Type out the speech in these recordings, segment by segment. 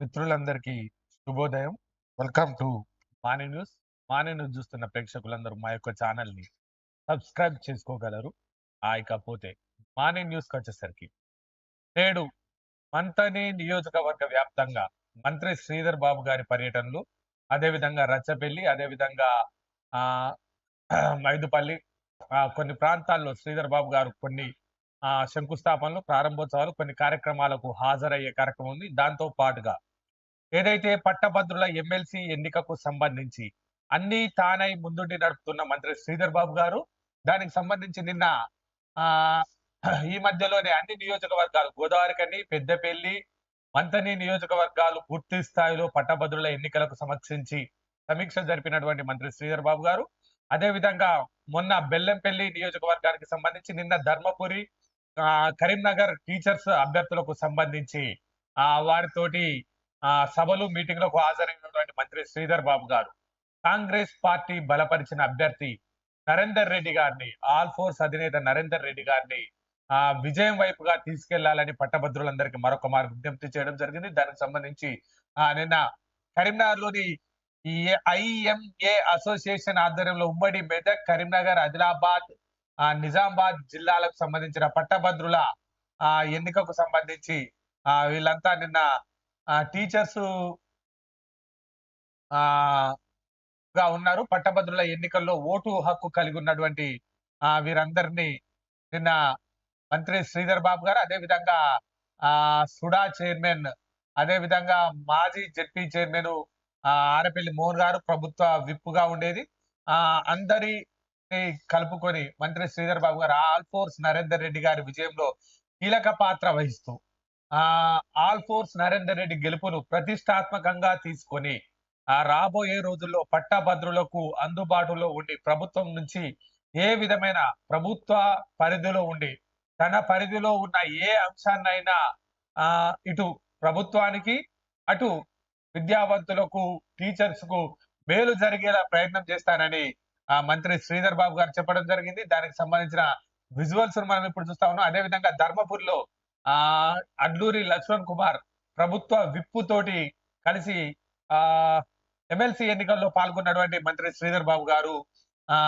మిత్రులందరికీ శుభోదయం. Welcome to Mane news. Mane news చూస్తున్న ప్రేక్షకులందరూ మా యొక్క ఛానల్ని సబ్స్క్రైబ్ చేసుకోగలరు. ఇకపోతే మానే న్యూస్ వచ్చేసరికి నేడు మంతని నియోజకవర్గ వ్యాప్తంగా మంత్రి శ్రీధర్ బాబు గారి పర్యటనలు అదేవిధంగా రచ్చపెల్లి అదేవిధంగా ఆ మైదుపల్లి ఆ, కొన్ని ప్రాంతాల్లో శ్రీధర్ బాబు గారు కొన్ని ఆ శంకుస్థాపనలు ప్రారంభోత్సవాలు కొన్ని కార్యక్రమాలకు హాజరయ్యే కార్యక్రమం ఉంది. దాంతో పాటుగా ఏదైతే పట్టభద్రుల ఎమ్మెల్సీ ఎన్నికకు సంబంధించి అన్ని తానై ముందుండి నడుపుతున్న మంత్రి శ్రీధర్ బాబు గారు దానికి సంబంధించి నిన్న ఆ ఈ మధ్యలోనే అన్ని నియోజకవర్గాలు గోదావరికని పెద్దపల్లి మంతని నియోజకవర్గాలు పూర్తి స్థాయిలో పట్టభద్రుల ఎన్నికలకు సమర్థించి సమీక్ష జరిపినటువంటి మంత్రి శ్రీధర్ బాబు గారు. అదే విధంగా మొన్న బెల్లంపల్లి నియోజకవర్గానికి సంబంధించి నిన్న ధర్మపురి ఆ, కరీంనగర్ టీచర్స్ అభ్యర్థులకు సంబంధించి ఆ వారితోటి ఆ సభలు మీటింగ్లకు హాజరైనటువంటి మంత్రి శ్రీధర్ బాబు గారు. కాంగ్రెస్ పార్టీ బలపరిచిన అభ్యర్థి నరేందర్ రెడ్డి గారిని ఆల్ ఫోర్స్ అధినేత నరేందర్ రెడ్డి గారిని ఆ విజయం వైపుగా తీసుకెళ్ళాలని పట్టభద్రులందరికీ మరొక మారు విజ్ఞప్తి చేయడం జరిగింది. దానికి సంబంధించి ఆ నిన్న కరీంనగర్లోని ఈ ఐఎంఏ అసోసియేషన్ ఆధ్వర్యంలో ఉమ్మడి మెదక్ కరీంనగర్ ఆదిలాబాద్ ఆ నిజామాబాద్ జిల్లాలకు సంబంధించిన పట్టభద్రుల ఆ ఎన్నికకు సంబంధించి ఆ వీళ్ళంతా నిన్న టీచర్స్ ఆ గా ఉన్నారు. పట్టభద్రుల ఎన్నికల్లో ఓటు హక్కు కలిగి ఉన్నటువంటి ఆ వీరందరినీ నిన్న మంత్రి శ్రీధర్ బాబు గారు అదే విధంగా ఆ సుడా చైర్మన్ అదే విధంగా మాజీ జడ్పీ చైర్మన్ ఆరపల్లి మోహన్ గారు ప్రభుత్వ విప్పుగా ఉండేది. ఆ అందరి కలుపుకొని మంత్రి శ్రీధర్ బాబు గారు ఆల్ ఫోర్స్ నరేందర్ రెడ్డి గారి విజయంలో కీలక పాత్ర వహిస్తూ ఆల్ ఫోర్స్ నరేందర్ రెడ్డి గెలుపును ప్రతిష్టాత్మకంగా తీసుకొని ఆ రాబోయే రోజుల్లో పట్టభద్రులకు అందుబాటులో ఉండి ప్రభుత్వం నుంచి ఏ విధమైన ప్రభుత్వ పరిధిలో ఉండి తన పరిధిలో ఉన్న ఏ అంశాన్నైనా ఆ ఇటు ప్రభుత్వానికి అటు విద్యావంతులకు టీచర్స్కు మేలు జరిగేలా ప్రయత్నం చేస్తానని ఆ మంత్రి శ్రీధర్ బాబు గారు చెప్పడం జరిగింది. దానికి సంబంధించిన విజువల్స్ మనం ఇప్పుడు చూస్తా ఉన్నాం. అదే విధంగా ధర్మపురిలో ఆ అడ్లూరి లక్ష్మణ్ కుమార్ ప్రభుత్వ విప్పు తోటి కలిసి ఆ ఎమ్మెల్సీ ఎన్నికల్లో పాల్గొన్నటువంటి మంత్రి శ్రీధర్ బాబు గారు ఆ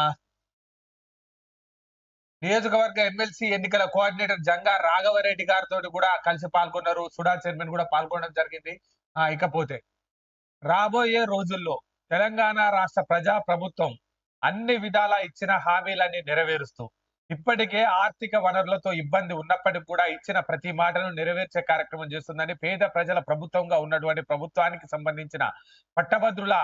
నియోజకవర్గ ఎమ్మెల్సీ ఎన్నికల కోఆర్డినేటర్ జంగా రాఘవరెడ్డి గారితో కూడా కలిసి పాల్గొన్నారు. సుడా చైర్మన్ కూడా పాల్గొనడం జరిగింది. ఆ ఇకపోతే రాబోయే రోజుల్లో తెలంగాణ రాష్ట్ర ప్రజా ప్రభుత్వం అన్ని విధాలా ఇచ్చిన హామీలన్నీ నెరవేరుస్తూ ఇప్పటికే ఆర్థిక వనరులతో ఇబ్బంది ఉన్నప్పటికీ కూడా ఇచ్చిన ప్రతి మాటను నెరవేర్చే కార్యక్రమం చేస్తుందని పేద ప్రజల ప్రభుత్వంగా ఉన్నటువంటి ప్రభుత్వానికి సంబంధించిన పట్టభద్రుల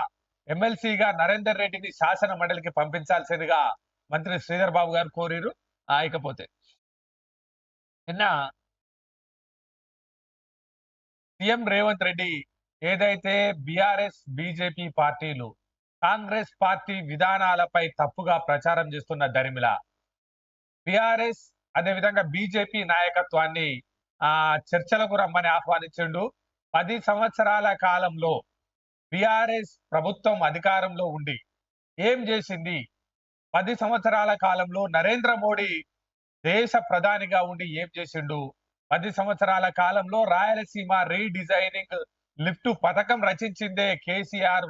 ఎమ్మెల్సీగా నరేందర్ రెడ్డిని శాసన మండలికి పంపించాల్సిందిగా మంత్రి శ్రీధర్ బాబు గారు కోరిరు. ఆయకపోతే ఇకపోతే. నిన్న సీఎం రేవంత్ రెడ్డి ఏదైతే బిఆర్ఎస్ బీజేపీ పార్టీలు కాంగ్రెస్ పార్టీ విధానాలపై తప్పుగా ప్రచారం చేస్తున్న దరిమిలా బిఆర్ఎస్ అదేవిధంగా బీజేపీ నాయకత్వాన్ని ఆ చర్చలకు రమ్మని ఆహ్వానించిండు. పది సంవత్సరాల కాలంలో బీఆర్ఎస్ ప్రభుత్వం అధికారంలో ఉండి ఏం చేసింది? పది సంవత్సరాల కాలంలో నరేంద్ర మోడీ దేశ ప్రధానిగా ఉండి ఏం చేసిండు? పది సంవత్సరాల కాలంలో రాయలసీమ రీడిజైనింగ్ లిఫ్ట్ పథకం రచించిందే కేసీఆర్.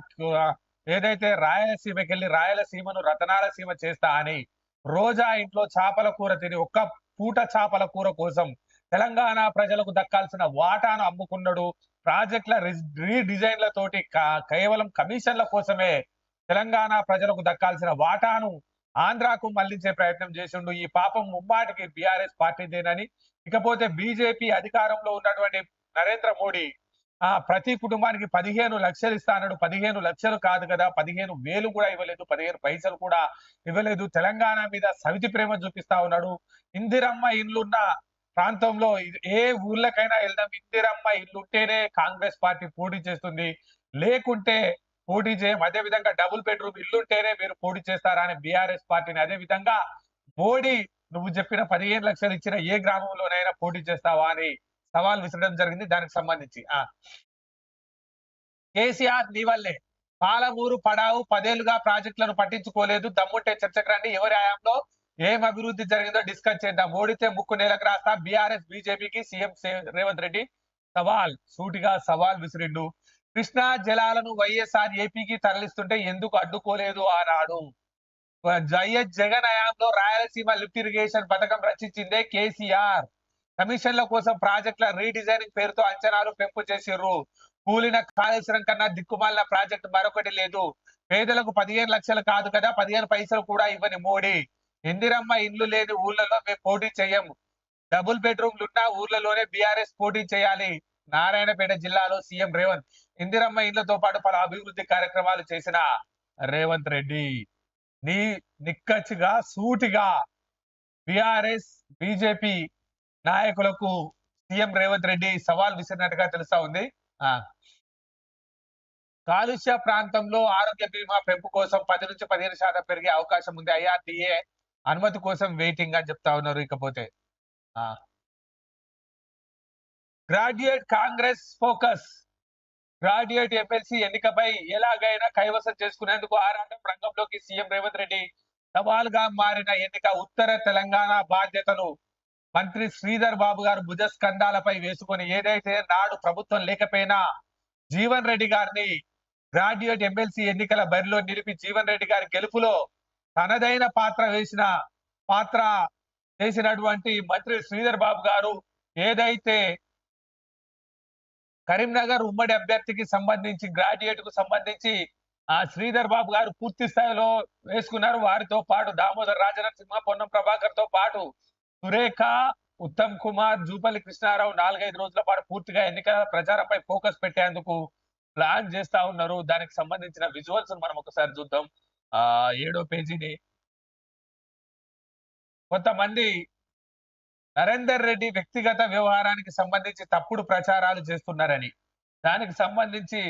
ఏదైతే రాయలసీమకి వెళ్ళి రాయలసీమను రతనాలసీమ చేస్తా అని రోజా ఇంట్లో చేపల కూర తిని ఒక్క పూట చేపల కూర కోసం తెలంగాణ ప్రజలకు దక్కాల్సిన వాటాను అమ్ముకున్నాడు. ప్రాజెక్టుల రీడిజైన్ల తోటి కేవలం కమిషన్ల కోసమే తెలంగాణ ప్రజలకు దక్కాల్సిన వాటాను ఆంధ్రాకు మళ్ళించే ప్రయత్నం చేసిండు. ఈ పాపం ముమ్మాటికి బిఆర్ఎస్ పార్టీదేనని. ఇకపోతే బీజేపీ అధికారంలో ఉన్నటువంటి నరేంద్ర మోడీ ఆ ప్రతి కుటుంబానికి పదిహేను లక్షలు ఇస్తానడు పదిహేను లక్షలు కాదు కదా. పదిహేను వేలు కూడా ఇవ్వలేదు. పదిహేను పైసలు కూడా ఇవ్వలేదు. తెలంగాణ మీద సవితి ప్రేమ చూపిస్తా ఉన్నాడు. ఇందిరమ్మ ఇల్లున్న ప్రాంతంలో ఏ ఊర్లకైనా వెళ్దాం. ఇందిరమ్మ ఇల్లుంటేనే కాంగ్రెస్ పార్టీ పోటీ చేస్తుంది. లేకుంటే పోటీ చేయం. అదే విధంగా డబుల్ బెడ్రూమ్ ఇల్లుంటేనే మీరు పోటీ చేస్తారా అని బీఆర్ఎస్ పార్టీని. అదే విధంగా మోడీ నువ్వు చెప్పిన పదిహేను లక్షలు ఇచ్చిన ఏ గ్రామంలోనైనా పోటీ చేస్తావా అని సవాల్ విసరడం జరిగింది. దానికి సంబంధించి. ఆ. కేసీఆర్ నీ వల్లే. పాలమూరు పడావు పదేళ్ళుగా ప్రాజెక్టులను పట్టించుకోలేదు. దమ్ముంటే చర్చకు రండి. ఎవరి హయాంలో ఏం అభివృద్ధి జరిగిందో డిస్కస్ చేద్దాం. ఓడితే ముక్కు నేలకు రాస్తా. బీఆర్ఎస్ బీజేపీకి సీఎం రేవంత్ రెడ్డి సవాల్. సూటిగా సవాల్ విసిరిండు. కృష్ణా జలాలను వైఎస్ఆర్ ఏపీకి తరలిస్తుంటే ఎందుకు అడ్డుకోలేదు ఆనాడు? వైఎస్ జగన్ హయాంలో రాయలసీమ లిఫ్ట్ ఇరిగేషన్ పథకం రచించిందే కేసీఆర్. కమిషన్ల కోసం ప్రాజెక్టుల రీడిజైనింగ్ పేరుతో అంచనాలు పెంపు చేసిర్రు. కూలిన కాళేశ్వరం కన్నా దిక్కుమాలిన ప్రాజెక్ట్ మరొకటి లేదు. పేదలకు పదిహేను లక్షలు కాదు కదా పదిహేను పైసలు కూడా ఇవ్వని మోడీ. ఇందిరమ్మ ఇండ్లు లేని ఊర్లలో మేము పోటీ చేయము డబుల్ బెడ్రూమ్లు ఉన్న ఊర్లలోనే బీఆర్ఎస్ పోటీ చేయాలి. నారాయణపేట జిల్లాలో సీఎం రేవంత్ ఇందిరమ్మ ఇండ్లతో పాటు పలు అభివృద్ధి కార్యక్రమాలు చేసిన రేవంత్ రెడ్డి. నీ నిక్కచ్చిగా సూటిగా బీఆర్ఎస్ బీజేపీ నాయకులకు సీఎం రేవంత్ రెడ్డి సవాల్ విసిరినట్టుగా తెలుస్తా ఉంది. కాలుష్య ప్రాంతంలో ఆరోగ్య బీమా పెంపు కోసం పది నుంచి పదిహేను శాతం పెరిగే అవకాశం ఉంది. ఐఆర్డీఏ అనుమతి కోసం వెయిటింగ్ అని చెప్తా ఉన్నారు. ఇకపోతే graduate Congress focus. Graduate MLC ఎన్నికపై ఎలాగైనా కైవసం చేసుకునేందుకు ఆరాటం రంగంలోకి సీఎం రేవంత్ రెడ్డి సవాల్గా మారిన ఎన్నిక ఉత్తర తెలంగాణ బాధ్యతను మంత్రి శ్రీధర్ బాబు గారు భుజస్కంధాలపై వేసుకొని ఏదైతే నాడు ప్రభుత్వం లేకపోయినా జీవన్ రెడ్డి గారిని గ్రాడ్యుయేట్ ఎమ్మెల్సీ ఎన్నికల బరిలో నిలిపి జీవన్ రెడ్డి గారి గెలుపులో తనదైన పాత్ర వేసిన పాత్ర చేసినటువంటి మంత్రి శ్రీధర్ బాబు గారు ఏదైతే కరీంనగర్ ఉమ్మడి అభ్యర్థికి సంబంధించి గ్రాడ్యుయేట్కు సంబంధించి ఆ శ్రీధర్ బాబు గారు పూర్తి స్థాయిలో వేసుకున్నారు. వారితో పాటు దామోదర్ రాజనరసింహ పొన్నం ప్రభాకర్తో పాటు సురేఖ ఉత్తమ్ కుమార్ జూపల్లి కృష్ణారావు నాలుగైదు రోజుల పాటు పూర్తిగా ఎన్నికల ప్రచారంపై ఫోకస్ పెట్టేందుకు ప్లాన్ చేస్తా ఉన్నారు. దానికి సంబంధించిన విజువల్స్ మనం ఒకసారి చూద్దాం. ఆ ఏడో పేజీని. కొంతమంది నరేందర్ రెడ్డి వ్యక్తిగత వ్యవహారానికి సంబంధించి తప్పుడు ప్రచారాలు చేస్తున్నారని దానికి సంబంధించి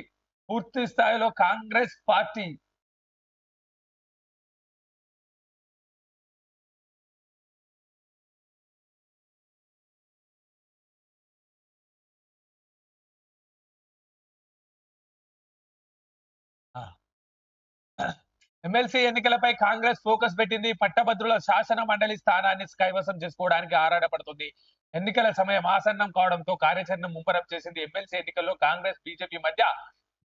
పూర్తి స్థాయిలో కాంగ్రెస్ పార్టీ ఎమ్మెల్సీ ఎన్నికలపై కాంగ్రెస్ ఫోకస్ పెట్టింది పట్టభద్రుల శాసన మండలి స్థానాన్ని కైవసం చేసుకోవడానికి ఆరాటపడుతుంది ఎన్నికల సమయం ఆసన్నం కావడంతో కార్యాచరణ ముమ్మరం చేసింది ఎమ్మెల్సీ ఎన్నికల్లో కాంగ్రెస్ బీజేపీ మధ్య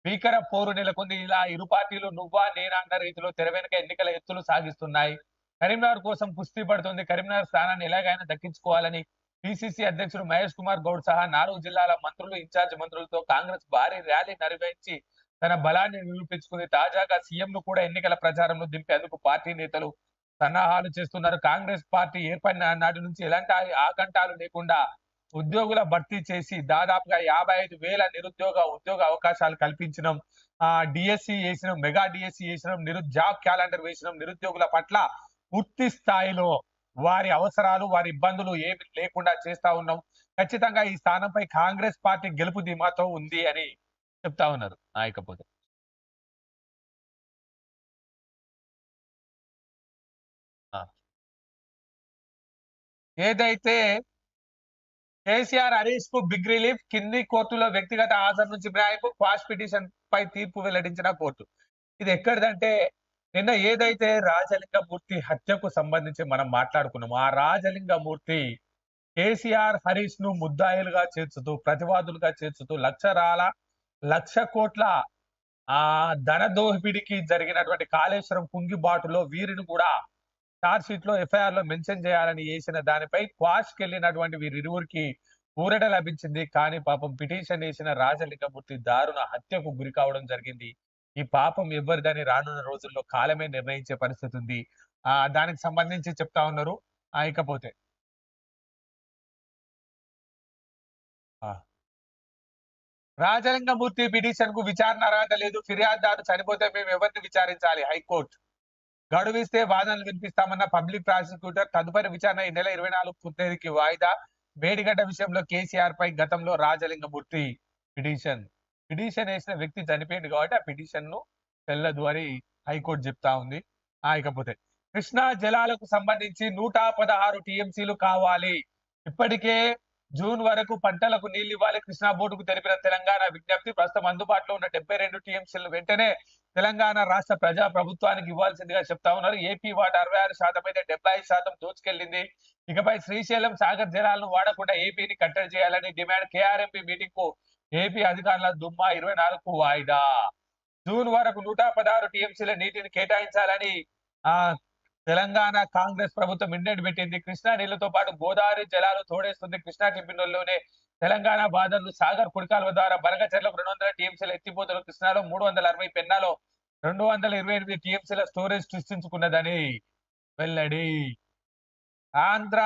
భీకర పోరు నెలకొంది. ఇలా ఇరు పార్టీలు నువ్వా నేనా అన్న రీతిలో తెరవెనుక ఎన్నికల ఎత్తులు సాగిస్తున్నాయి. కరీంనగర్ కోసం కుస్తీ పడుతుంది. కరీంనగర్ స్థానాన్ని ఎలాగైనా దక్కించుకోవాలని పిసిసి అధ్యక్షుడు మహేష్ కుమార్ గౌడ్ సహా నాలుగు జిల్లాల మంత్రులు ఇన్ఛార్జ్ మంత్రులతో కాంగ్రెస్ భారీ ర్యాలీ నిర్వహించి తన బలాన్ని నిరూపించుకుంది. తాజాగా సీఎం ను కూడా ఎన్నికల ప్రచారంలో దింపేందుకు పార్టీ నేతలు సన్నాహాలు చేస్తున్నారు. కాంగ్రెస్ పార్టీ ఏర్పడిన నాటి నుంచి ఎలాంటి ఆకంఠాలు లేకుండా ఉద్యోగుల భర్తీ చేసి దాదాపుగా యాభై ఐదు వేల నిరుద్యోగ ఉద్యోగ అవకాశాలు కల్పించడం ఆ డిఎస్సి వేసిన మెగా డిఎస్సి వేసిన నిరు జాబ్ క్యాలెండర్ వేసినాం నిరుద్యోగుల పట్ల పూర్తి స్థాయిలో వారి అవసరాలు వారి ఇబ్బందులు ఏమి లేకుండా చేస్తా ఉన్నాం. ఖచ్చితంగా ఈ స్థానంపై కాంగ్రెస్ పార్టీ గెలుపు ధీమాతో ఉంది అని చెప్తా ఉన్నారు నాయకపోతే. ఏదైతే కేసీఆర్ హరీష్కు బిగ్ రిలీఫ్ కింది కోర్టులో వ్యక్తిగత హాజరు నుంచి మినహాయింపు క్వాష్ పిటిషన్ పై తీర్పు వెల్లడించిన కోర్టు. ఇది ఎక్కడిదంటే నిన్న ఏదైతే రాజలింగమూర్తి హత్యకు సంబంధించి మనం మాట్లాడుకున్నాం ఆ రాజలింగమూర్తి కేసీఆర్ హరీష్ను ముద్దాయిలుగా చేర్చుతూ ప్రతివాదులుగా చేర్చుతూ లక్షరాల లక్ష కోట్ల ఆ ధన దోపిడికి జరిగినటువంటి కాళేశ్వరం కుంగిబాటులో వీరిని కూడా చార్జ్ షీట్లో ఎఫ్ఐఆర్లో మెన్షన్ చేయాలని వేసిన దానిపై క్వాష్ వెళ్ళినటువంటి వీరిరువురికి ఊరట లభించింది. కానీ పాపం పిటిషన్ వేసిన రాజలింగమూర్తి దారుణ హత్యకు గురి కావడం జరిగింది. ఈ పాపం ఎవరిదని రానున్న రోజుల్లో కాలమే నిర్ణయించే పరిస్థితి ఉంది. ఆ దానికి సంబంధించి చెప్తా ఉన్నారు. ఇకపోతే రాజలింగమూర్తి పిటిషన్కు విచారణ అర్హత లేదు. ఫిర్యాదుదారు చనిపోతే మేము ఎవరిని విచారించాలి? హైకోర్టు. గడువిస్తే వాదనలు వినిపిస్తామన్న పబ్లిక్ ప్రాసిక్యూటర్ తదుపరి విచారణ ఈ నెల ఇరవై నాలుగు తేదీకి వాయిదా. మేడిగడ్డ విషయంలో కేసీఆర్ పై గతంలో రాజలింగమూర్తి పిటిషన్. పిటిషన్ వేసిన వ్యక్తి చనిపోయింది కాబట్టి ఆ పిటిషన్ను చెల్లదు అని హైకోర్టు చెప్తా ఉంది. ఆ ఇకపోతే కృష్ణా జలాలకు సంబంధించి నూట పదహారు టీఎంసీలు కావాలి. ఇప్పటికే జూన్ వరకు పంటలకు నీళ్ళు ఇవ్వాలి. కృష్ణా బోర్డుకు తెలిపిన తెలంగాణ విజ్ఞప్తి ప్రస్తుతం అందుబాటులో ఉన్న డెబ్బై రెండు టీఎంసీలు వెంటనే తెలంగాణ రాష్ట్ర ప్రజా ప్రభుత్వానికి ఇవ్వాల్సిందిగా చెప్తా ఉన్నారు. ఏపీ వాట అరవై ఆరు శాతం అయితే డెబ్బై ఐదు శాతం దోచుకెళ్ళింది ఇకపై శ్రీశైలం సాగర్ జలాలను వాడకుండా ఏపీని కట్టడి చేయాలని డిమాండ్ కేఆర్ఎంపీ మీటింగ్కు ఏపీ అధికారుల దుమ్మా ఇరవై నాలుగు వాయిదా. జూన్ వరకు నూట పదహారు టీఎంసీల నీటిని కేటాయించాలని ఆ తెలంగాణ కాంగ్రెస్ ప్రభుత్వం ఇండెడ్ పెట్టింది. కృష్ణా నీళ్ళతో పాటు గోదావరి జలాలు తోడేస్తుంది. కృష్ణా టిఫిన్లోనే తెలంగాణ బాధలు సాగర్ కుడికాలువ ద్వారా బనగచర్లకు రెండు వందల టీఎంసీల ఎత్తిపోతలు కృష్ణాలో మూడు వందల అరవై పెన్నాలో రెండు వందల ఇరవై ఎనిమిది టీఎంసీల స్టోరేజ్ సృష్టించుకున్నదని వెల్లడి. ఆంధ్ర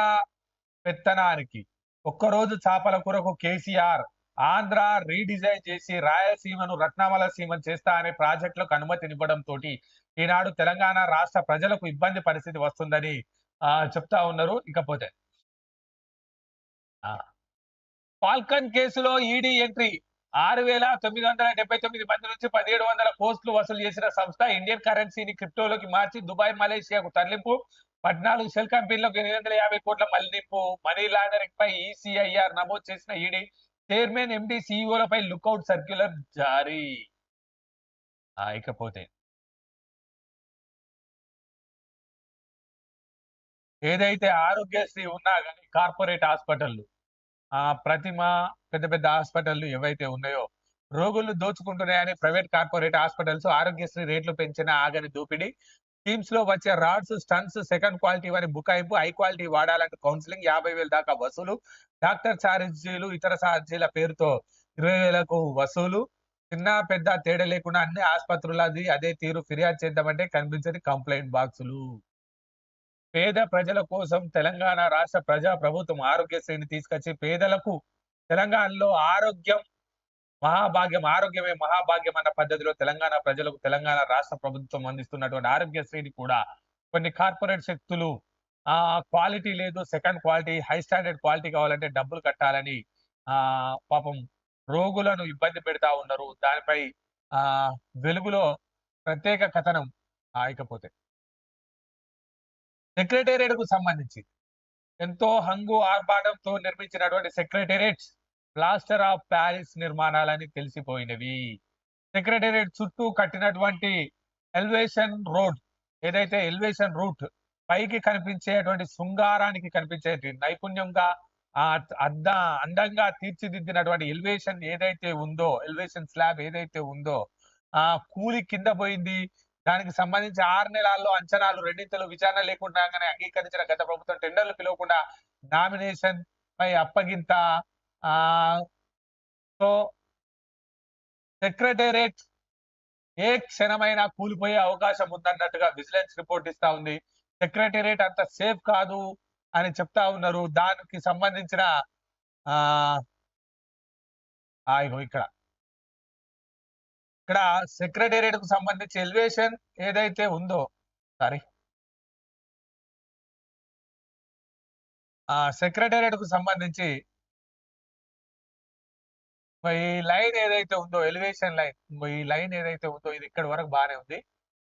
పెత్తనానికి ఒక్కరోజు చేపల కొరకు కేసీఆర్ ఆంధ్ర రీడిజైన్ చేసి రాయలసీమను రత్నామల సీమను చేస్తా అనే ప్రాజెక్టులకు అనుమతినివ్వడం తోటి ఈనాడు తెలంగాణ రాష్ట్ర ప్రజలకు ఇబ్బంది పరిస్థితి వస్తుందని చెప్తా ఉన్నారు. ఇకపోతే పాల్కన్ కేసులో ఈడీ ఎంట్రీ. ఆరు వేల తొమ్మిది వందల డెబ్బై తొమ్మిది మంది నుంచి పదిహేడు వందల పోస్టులు వసూలు చేసిన సంస్థ ఇండియన్ కరెన్సీని క్రిప్టోలోకి మార్చి దుబాయ్ మలేషియాకు తరలింపు. పద్నాలుగు సెల్ కంపెనీలకు ఎనిమిది వందల యాభై కోట్ల మళ్ళింపు. మనీ లాండరింగ్ పై ఈసీఐఆర్ నమోదు చేసిన ఈడీ చైర్మన్ ఎండి సిఇఓలపై లుక్అవుట్ సర్క్యులర్ జారీ. ఇకపోతే ఏదైతే ఆరోగ్యశ్రీ ఉన్నా కానీ కార్పొరేట్ హాస్పిటళ్ళు ఆ ప్రతిమ పెద్ద పెద్ద హాస్పిటళ్ళు ఏవైతే ఉన్నాయో రోగులు దోచుకుంటున్నాయని ప్రైవేట్ కార్పొరేట్ హాస్పిటల్స్ ఆరోగ్యశ్రీ రేట్లు పెంచిన ఆగని దోపిడీ టీమ్స్లో వచ్చే రాడ్స్ స్టన్స్ సెకండ్ క్వాలిటీ వారి బుకాయింపు హై క్వాలిటీ వాడాలంటే కౌన్సిలింగ్ యాభై వేల దాకా వసూలు డాక్టర్ ఛార్జీలు ఇతర ఛార్జీల పేరుతో ఇరవై వేలకు వసూలు చిన్న పెద్ద తేడా లేకుండా అన్ని ఆసుపత్రులది అదే తీరు ఫిర్యాదు చేద్దామంటే కనిపించని కంప్లైంట్ బాక్సులు. పేద ప్రజల కోసం తెలంగాణ రాష్ట్ర ప్రజా ప్రభుత్వం ఆరోగ్యశ్రీని తీసుకొచ్చి పేదలకు తెలంగాణలో ఆరోగ్యం మహాభాగ్యం ఆరోగ్యమే మహాభాగ్యం అన్న పద్ధతిలో తెలంగాణ ప్రజలకు తెలంగాణ రాష్ట్ర ప్రభుత్వం అందిస్తున్నటువంటి ఆరోగ్యశ్రీని కూడా కొన్ని కార్పొరేట్ శక్తులు ఆ క్వాలిటీ లేదు second quality high standard quality కావాలంటే డబ్బులు కట్టాలని ఆ పాపం రోగులను ఇబ్బంది పెడతా ఉన్నారు. దానిపై ఆ వెలుగులో ప్రత్యేక కథనం ఆయకపోతే సెక్రటేరియట్కు సంబంధించి. ఎంతో హంగు ఆర్భాటంతో నిర్మించినటువంటి సెక్రటేరియట్ ప్లాస్టర్ ఆఫ్ ప్యారిస్ నిర్మాణాలని తెలిసిపోయినవి. సెక్రటేరియట్ చుట్టూ కట్టినటువంటి ఎలివేషన్ రోడ్ ఏదైతే ఎలివేషన్ రూట్ పైకి కనిపించేటువంటి శృంగారానికి కనిపించే నైపుణ్యంగా ఆ అద్ద అందంగా తీర్చిదిద్దినటువంటి ఎలివేషన్ ఏదైతే ఉందో ఎలివేషన్ స్లాబ్ ఏదైతే ఉందో ఆ కూలి కింద పోయింది. దానికి సంబంధించి ఆరు నెలల్లో అంచనాలు రెండింతలు విచారణ లేకుండానే అంగీకరించిన గత ప్రభుత్వం టెండర్లు పిలవకుండా నామినేషన్ పై అప్పగింత ఆ సో సెక్రటేరియట్ ఏ క్షణమైనా కూలిపోయే అవకాశం ఉందన్నట్టుగా విజిలెన్స్ రిపోర్ట్ ఇస్తా ఉంది. సెక్రటేరియట్ అంత సేఫ్ కాదు అని చెప్తా ఉన్నారు. దానికి సంబంధించిన ఆ ఇగో ఇక్కడ. ఇక్కడ సెక్రటేరియట్కు సంబంధించి ఎలివేషన్ ఏదైతే ఉందో సారీ. ఆ సెక్రటేరియట్కు సంబంధించి ఈ లైన్ ఏదైతే ఉందో ఎలివేషన్ లైన్ ఈ లైన్ ఏదైతే ఉందో ఇది ఇక్కడ వరకు బాగానే ఉంది.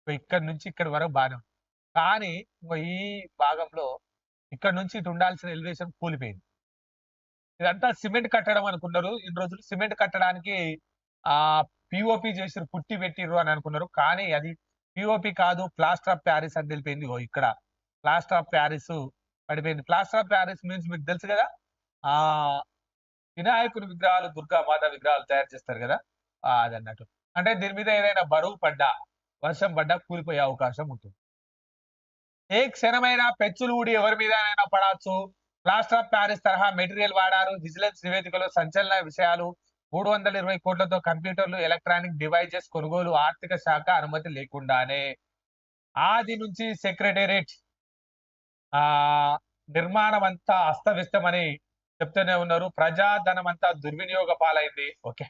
ఇక్కడ నుంచి ఇక్కడ వరకు బాగానే ఉంది. కానీ ఇంకో ఈ భాగంలో ఇక్కడ నుంచి ఇటు ఉండాల్సిన ఎలివేషన్ కూలిపోయింది. ఇదంతా సిమెంట్ కట్టడం అనుకున్నారు. ఇన్ని రోజులు సిమెంట్ కట్టడానికి ఆ పిఓపి చేసి పుట్టి పెట్టిర్రు అని అనుకున్నారు. కానీ అది పిఓపి కాదు ప్లాస్టర్ ఆఫ్ ప్యారిస్ అని తెలిపింది. ఓ ఇక్కడ ప్లాస్టర్ ఆఫ్ ప్యారిస్ పడిపోయింది. ప్లాస్టర్ ఆఫ్ ప్యారిస్ మీన్స్ మీకు తెలుసు కదా? ఆ వినాయకుడి విగ్రహాలు దుర్గా మాత విగ్రహాలు తయారు చేస్తారు కదా? అది అన్నట్టు. అంటే దీని మీద ఏదైనా బరువు పడ్డా వర్షం పడ్డా కూలిపోయే అవకాశం ఉంటుంది. ఏ క్షణమైన పెచ్చులు ఊడి ఎవరి మీదైనా పడవచ్చు. ప్లాస్టర్ ఆఫ్ ప్యారిస్ తరహా మెటీరియల్ వాడారు. విజిలెన్స్ నివేదికలో సంచలన విషయాలు మూడు వందల ఇరవై కోట్లతో కంప్యూటర్లు ఎలక్ట్రానిక్ డివైజెస్ కొనుగోలు ఆర్థిక శాఖ అనుమతి లేకుండానే ఆది నుంచి సెక్రటేరియట్ ఆ నిర్మాణం అంతా అస్తవ్యస్తమని చెప్తూనే ఉన్నారు. ప్రజాధనం అంతా దుర్వినియోగ పాలైంది. ఓకే.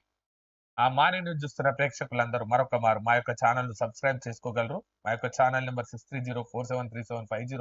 ఆ మార్నింగ్ న్యూస్ చూస్తున్న ప్రేక్షకులందరూ మరొక మారు. మా యొక్క ఛానల్ సబ్స్క్రైబ్ చేసుకోగలరు. మా యొక్క channel number six three zero four seven three seven five zero